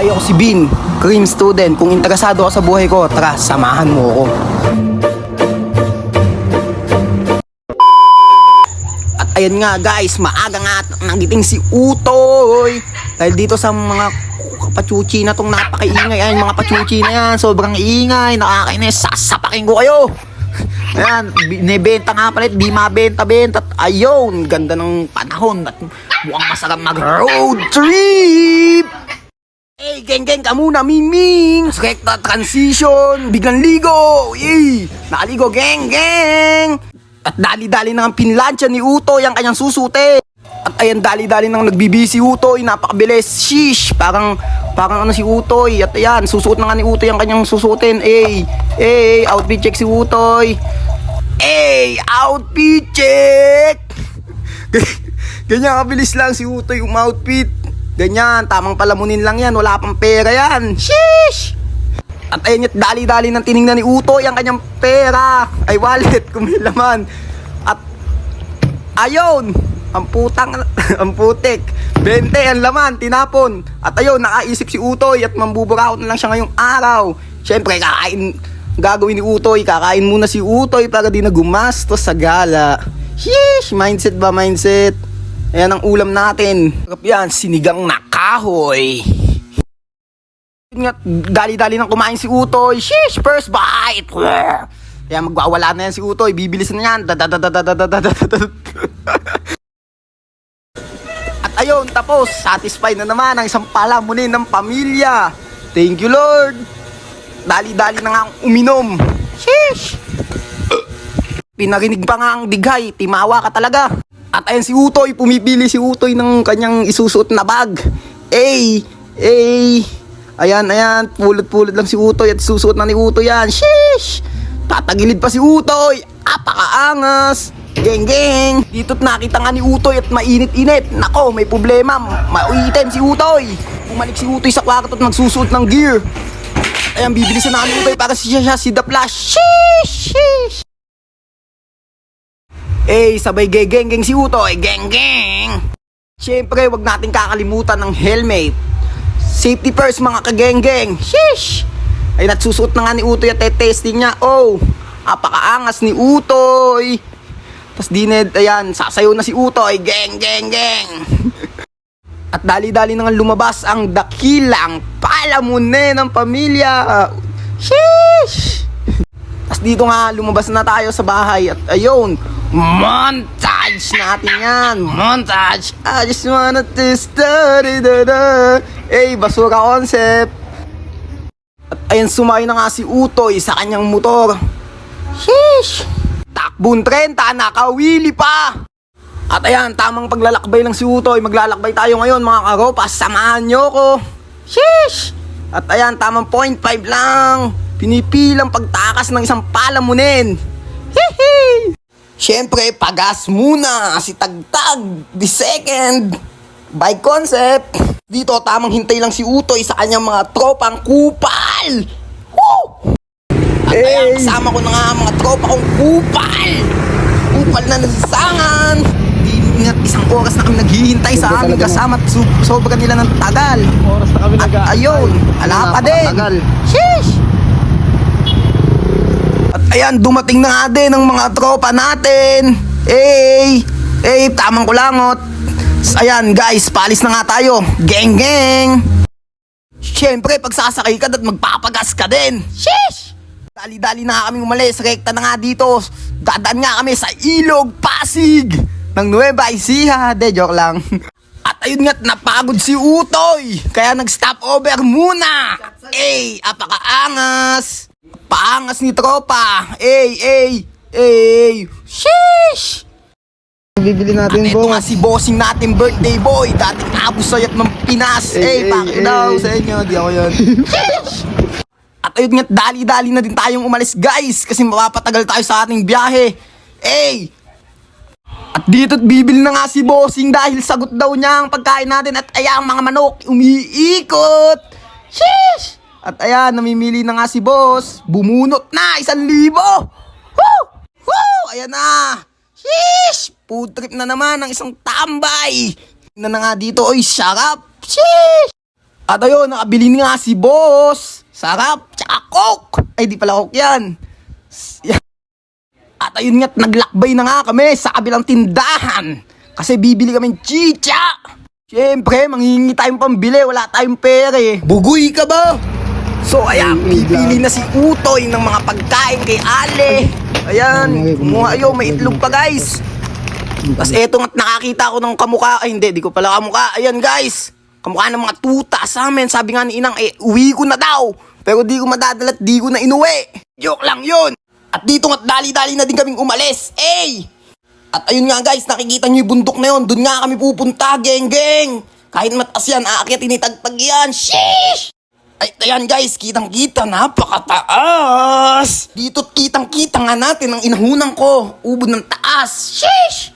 Hi, ako si Bin, cream student. Kung interesado ka sa buhay ko, tara, samahan mo ako. At ayun nga guys, maaga nga nagiting si Utoy. Dahil dito sa mga pachuchi na tong napakaingay. Ayan, mga pachuchi na yan, sobrang ingay. Nakakainis, sasapakin ko kayo. Ayan, binibenta nga pala, di mabenta-benta. Ayun, ganda ng panahon. At mukhang masarap mag-road trip. Hey, geng geng ka muna, Miming! Rekta transition, biglang ligo! Yay! Nakaligo, geng geng! At dali-dali nang pinlansya ni Utoy ang kanyang susute. At ayan, dali-dali nang nagbibisi Utoy, napakabilis. Sheesh! Parang, parang ano si Utoy. At ayan, susuot na nga ni Utoy ang kanyang susutin. Ey! Ey! Outfit check si Utoy! Ey! Outfit check! Ganyan kabilis lang si Utoy um-outfit. Ganyan, tamang palamunin lang yan. Wala pang pera yan. Sheesh! At ayun yun, dali-dali nang tiningnan ni Utoy ang kanyang pera. Ay wallet, kung may laman. At ayun, ang putang, ang putik. 20 ang laman, tinapon. At ayun, nakaisip si Utoy at mambuburaot na lang siya ngayong araw. Siyempre, kakain, gagawin ni Utoy, kakain muna si Utoy para di na gumastos sa gala. Sheesh, mindset ba, mindset? Ayan ang ulam natin. Yan, sinigang na kahoy. Dali-dali nang kumain si Utoy. Sheesh, first bite. Kaya magwawala na yan si Utoy. Bibilis na yan. At ayun, tapos. Satisfied na naman ang isang palamunin ng pamilya. Thank you, Lord. Dali-dali na nga uminom. Sheesh. Pinarinig pa nga ang bigay. Timawa ka talaga. At ayan si Utoy. Pumipili si Utoy ng kanyang isusuot na bag. Ay! Ay! Ayan, ayan. Pulot-pulot lang si Utoy at susuot na ni Utoy yan. Sheesh! Tatagilid pa si Utoy. Apakaangas. Geng geng. Dito't nakita nga ni Utoy at mainit-init. Nako, may problema. Mauitin si Utoy. Bumalik si Utoy sa kwarto at nagsusuot ng gear. Ayan, bibilisan na nga ni Utoy para siya siya si The Flash. Sheesh! Sheesh! Eh, sabay geng-geng si Utoy. Geng-geng! Siyempre, wag natin kakalimutan ng helmet. Safety first mga kageng-geng. Sheesh! Ay nagsusuot na nga ni Utoy at testing niya. Oh, apakaangas ni Utoy. Tapos dined, ayan, sasayaw na si Utoy. Geng, geng, geng. at dali-dali na nga lumabas ang dakilang palamunin ng pamilya. Sheesh! Tapos dito nga, lumabas na tayo sa bahay. At ayun, montage natin yan. Montage. I just wanna to study da da. Hey, basura concept. At ayun, sumakay na nga si Utoy sa kanyang motor. Sheesh! Takbon 30, nakawili pa! At ayan, tamang paglalakbay lang si Utoy. Maglalakbay tayo ngayon mga karopas. Samahan nyo ko. Sheesh! At ayan, tamang 0.5 lang. Pinipilang pagtakas ng isang palamunin. Hihi! Siyempre, pagas muna si Tagtag, the second. By concept. Dito, tamang hintay lang si Utoy sa kanyang mga tropang kupal. Woo! At ayan, kasama ko na nga mga tropa kong kupal. Kupal na nasasangan. Di nga isang oras na kami naghihintay sa aming kasama at su- sobra nila ng tagal. Oras na kami At nag ayun, ala pa din. Sheesh! Ayan, dumating na nga din ang mga tropa natin. Hey! Hey, tamang kulangot. Ayan, guys, palis na nga tayo. Geng, geng! Siyempre, pag sasakay ka at magpapagas ka din. Sheesh! Dali-dali na kami umalis. Rekta na nga dito. Dadaan nga kami sa Ilog, Pasig. Ng Nueva Ecija. De, joke lang. At ayun nga't napagod si Utoy. Kaya nag-stop over muna. Ey, apakaangas. Paangas ni tropa. Ey, ey, ey. Sheesh! Bibili At natin ito boss. nga si bossing natin birthday boy, dating abusayat ng Pinas. Eh, eh, bakit daw sa inyo? Di ako yun. At ayun nga, dali-dali na din tayong umalis guys kasi mapapatagal tayo sa ating biyahe. Eh! At dito't bibili na nga si bossing dahil sagot daw niya ang pagkain natin at ayan mga manok umiikot. Sheesh! At ayan, namimili na nga si boss. Bumunot na, isang libo! Woo! Woo! Ayan na! Sheesh! Food trip na naman ng isang tambay. Na na nga dito, oy, sarap! Sheesh! At ayun, nakabili nga si boss. Sarap, tsaka coke. Ay, di pala coke yan. At ayun nga't naglakbay na nga kami sa kabilang tindahan. Kasi bibili kami chicha. Siyempre, manghingi tayong pambili. Wala tayong pera eh. Bugoy ka ba? So ayan, pipili na si Utoy ng mga pagkain kay Ale. Ayan, kumuha ayo, may itlog pa guys. Tapos eto nga't nakakita ko ng kamukha. Ay hindi, di ko pala kamukha. Ayan guys, kamukha ng mga tuta sa amin. Sabi nga ni Inang, eh, uwi ko na daw. Pero di ko madadala at di ko na inuwi. Joke lang yun. At dito nga't dali-dali na din kaming umalis. Ey! At ayun nga guys, nakikita nyo yung bundok na yun. Doon nga kami pupunta, geng geng. Kahit mataas yan, aakyat tinitagtag yan. Sheesh! Ay, ayan guys, kitang-kita, napakataas! Dito't kitang-kita nga natin ang inahunang ko. Ubod ng taas. Sheesh!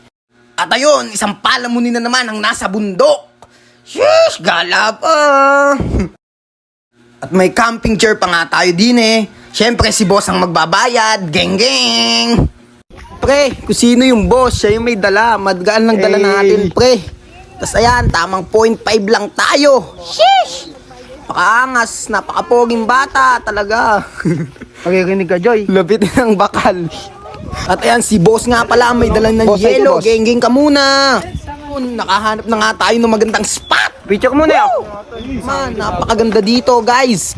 At ayun, isang palamunin na naman ang nasa bundok. Sheesh! Gala pa! At may camping chair pa nga tayo din eh. Siyempre si boss ang magbabayad. Geng geng! Pre, kung sino yung boss, siya yung may dala. Madgaan lang dala Hey. natin, pre. Tapos ayan, tamang 0.5 lang tayo. Sheesh! Pakaangas, napakapoging bata talaga. Pakikinig ka, Joy. Lapit ng bakal. At ayan, si boss nga pala may dalang ng Boss, yelo. boss. Geng-geng ka muna. Nakahanap na nga tayo ng magandang spot. Picture ko muna yun. Man, napakaganda dito, guys.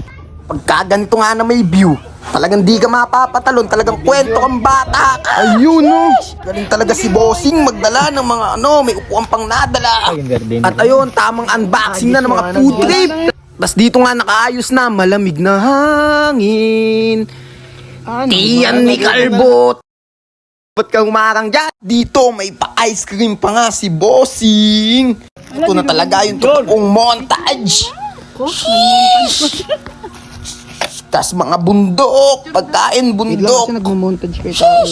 Pagka ganito nga na may view, talagang di ka mapapatalon, talagang kwento kang bata ka. Ayun, no. Galing talaga si Bossing magdala ng mga ano, may upuan pang nadala. At ayun, tamang unboxing na ng mga food trip. Tapos dito nga nakaayos na, malamig na hangin. Tiyan ni Kalbot. Ba't ka humarang dyan? Dito may pa-ice cream pa nga si Bossing. Ito na talaga yung totoong montage. Tas mga bundok, pagkain bundok. nagmo-montage kayo.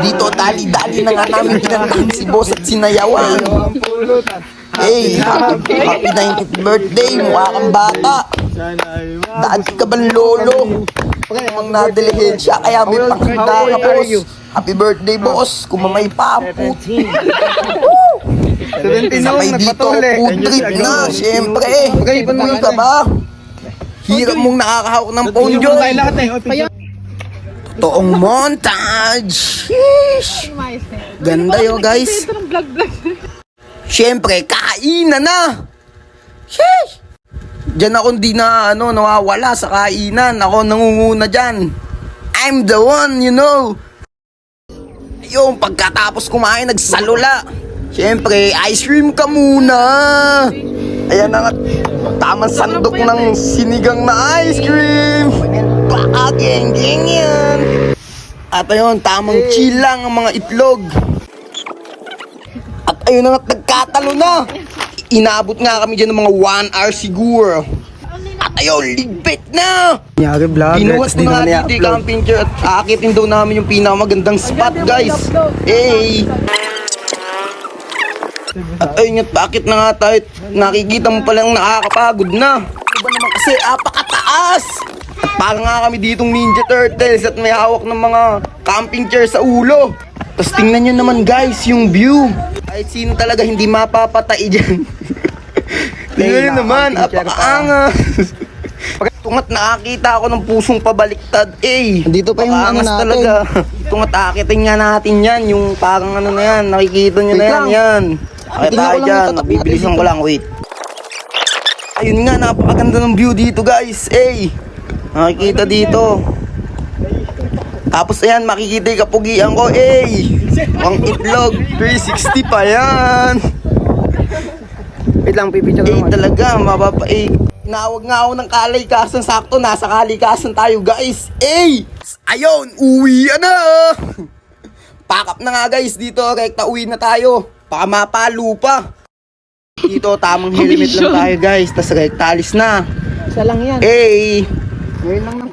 Dito dali-dali na nga namin kinantahan si boss at sinayawan. Hey, happy, happy 90th birthday, mukha kang bata. Dati ka bang lolo? Mang nadilihensya, kaya may panghanda ka, boss. Happy birthday, boss. Kumamay pa, put. 17 no, Sabay dito, food trip na, mo Ano na ka ba? Hirap mong nakakahawak ng phone, Joy. eh. Toong montage. Sheesh. Ganda yo, guys. Siyempre, kainan na. Sheesh. Diyan ako hindi na ano, nawawala sa kainan. Ako nangunguna dyan. I'm the one, you know. Yung pagkatapos kumain, nagsalula. Siyempre, ice cream ka muna. Ayan na nga, tamang sandok ng sinigang na ice cream. Baka geng-geng yan. At ayun, tamang chill lang ang mga itlog. Ayun na nga, nagkatalo na. Inabot nga kami dyan ng mga 1 hour siguro. At ayun, ligbit na. Nyari vlogger. Pinuwas ko na nga dito yung camping chair at aakitin daw namin yung pinakamagandang spot, guys. Hey! At ayun nga, bakit na nga tayo? Nakikita mo palang nakakapagod na. Ano ba naman kasi, apakataas! At parang nga kami ditong Ninja Turtles at may hawak ng mga camping chair sa ulo. Tapos tingnan nyo naman guys, yung view. Kahit sino talaga hindi mapapatay dyan. tingnan nyo naman, apakaangas. Tungat nakakita ako ng pusong pabaliktad eh. Dito pa yung ano natin. talaga. Tungat akitin nga natin yan, yung parang ano na yan, nakikita nyo na yan, lang. yan. Akit tayo dyan, bibilisan ko lang, wait. Ayun nga, napakaganda ng view dito guys, eh. Nakikita dito. Tapos ayan, makikita yung kapugian ko, eh. Ang itlog, 360 pa yan. Wait lang, pipicture ko Eh talaga, mapapa eh. Tinawag nga ako ng kalikasan sakto, nasa kalikasan tayo guys. Eh! Ayun, uwi na! Pack up na nga guys dito, rekta uwi na tayo. Baka mapalo pa. Dito, tamang helmet lang tayo guys, tas rektalis na. Isa lang yan. Eh! Ngayon lang lang.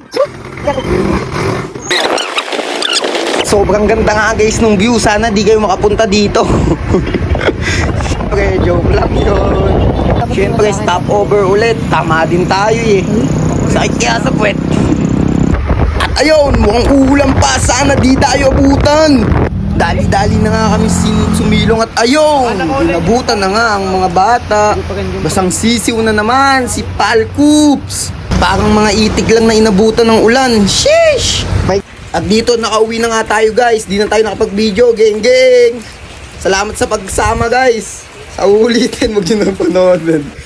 Sobrang ganda nga guys nung view. Sana di kayo makapunta dito. Siyempre, joke lang yun. Siyempre, stopover ulit. Tama din tayo eh. Sakit kaya sa puwet. At ayun, mukhang uulan pa. Sana di tayo abutan. Dali-dali na nga kami sumilong at ayun, inabutan na nga ang mga bata. Basang sisiw na naman si Palcoops. Parang mga itik lang na inabutan ng ulan. Sheesh! May- At dito nakauwi na nga tayo guys. Di na tayo nakapag-video, geng geng. Salamat sa pagsama guys. Sa ulitin, huwag nyo na panoodin.